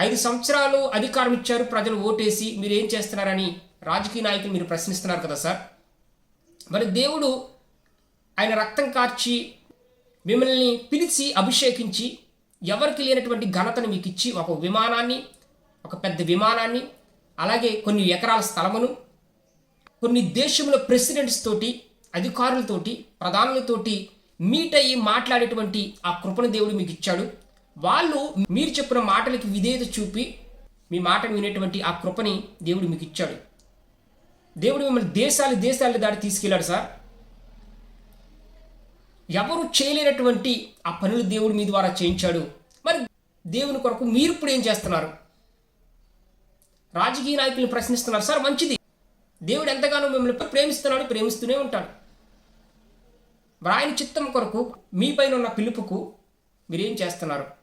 ఐదు సంవత్సరాలు అధికారం ఇచ్చారు ప్రజలు ఓటేసి మీరు ఏం చేస్తున్నారని రాజకీయ నాయకులు మీరు ప్రశ్నిస్తున్నారు కదా సార్. మరి దేవుడు ఆయన రక్తం కార్చి మిమ్మల్ని పిలిచి అభిషేకించి ఎవరికి లేనటువంటి ఘనతను మీకు ఇచ్చి ఒక విమానాన్ని ఒక పెద్ద విమానాన్ని అలాగే కొన్ని ఎకరాల స్థలమును కొన్ని దేశంలో ప్రెసిడెంట్స్ తోటి అధికారులతోటి ప్రధానులతోటి మీట్ అయ్యి మాట్లాడేటువంటి ఆ కృపణ దేవుడు మీకు ఇచ్చాడు. వాళ్ళు మీరు చెప్పిన మాటలకి విధేయత చూపి మీ మాటను వినేటువంటి ఆ కృపని దేవుడు మీకు ఇచ్చాడు. దేవుడు మిమ్మల్ని దేశాలు దేశాలు దాటి తీసుకెళ్ళాడు సార్. ఎవరు చేయలేనటువంటి ఆ పనులు దేవుడు మీ ద్వారా చేయించాడు. మరి దేవుని కొరకు మీరు ఇప్పుడు ఏం చేస్తున్నారు? రాజకీయ నాయకులను ప్రశ్నిస్తున్నారు. సార్ మంచిది. దేవుడు ఎంతగానో మిమ్మల్ని ప్రేమిస్తున్నాడు ప్రేమిస్తూనే ఉంటాడు. మరి ఆయన చిత్తం కొరకు మీ పైన ఉన్న పిలుపుకు మీరేం చేస్తున్నారు?